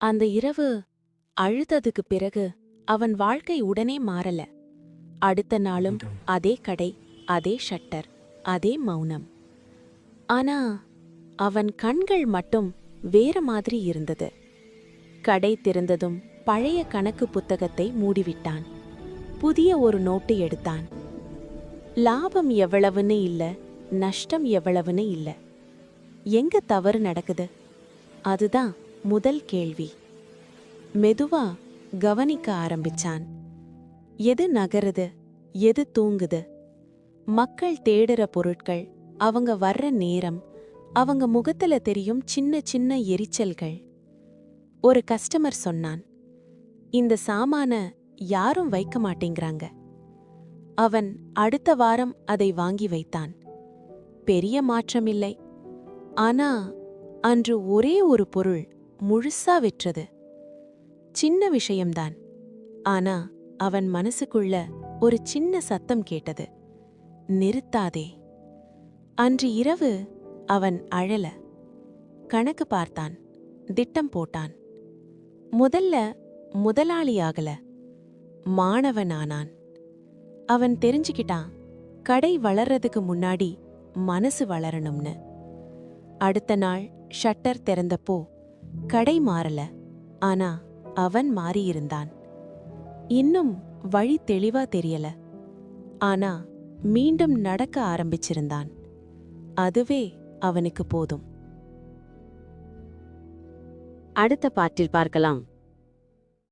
அந்த இரவு அழுததுக்கு பிறகு அவன் வாழ்க்கை உடனே மாறல. அடுத்த நாளும் அதே கடை அதே ஷட்டர் அதே மௌனம். ஆனா அவன் கண்கள் மட்டும் வேற மாதிரி இருந்தது. கடை திறந்ததும் பழைய கணக்கு புத்தகத்தை மூடிவிட்டான். புதிய ஒரு நோட்டு எடுத்தான். லாபம் எவ்வளவுன்னு இல்ல நஷ்டம் எவ்வளவுன்னு இல்ல. எங்க தவறு நடக்குது? அதுதான் முதல் கேள்வி. மெதுவா கவனிக்க ஆரம்பிச்சான். எது நகருது? எது தூங்குது? மக்கள் தேடுற பொருட்கள் அவங்க வர்ற நேரம் அவங்க முகத்துல தெரியும் சின்ன சின்ன எரிச்சல்கள். ஒரு கஸ்டமர் சொன்னான் இந்த சாமான யாரும் வைக்க மாட்டேங்கிறாங்க. அவன் அடுத்த வாரம் அதை வாங்கி வைத்தான். பெரிய மாற்றமில்லை. ஆனா அன்று ஒரே ஒரு பொருள் முழுசா விற்றது. சின்ன விஷயம்தான். ஆனா அவன் மனசுக்குள்ள ஒரு சின்ன சத்தம் கேட்டது. நிறுத்தாதே. அன்று இரவு அவன் அழல. கணக்கு பார்த்தான். திட்டம் போட்டான். முதல்ல முதலாளியாகல மாணவனானான். அவன் தெரிஞ்சுக்கிட்டான் கடை வளர்றதுக்கு முன்னாடி மனசு வளரணும்னு. அடுத்த நாள் ஷட்டர் திறந்தப்போ கடை மாறல. ஆனா அவன் மாறியிருந்தான். இன்னும் வழி தெளிவா தெரியல. ஆனா மீண்டும் நடக்க ஆரம்பிச்சிருந்தான். அதுவே அவனுக்கு போதும். அடுத்த பாட்டில் பார்க்கலாம்.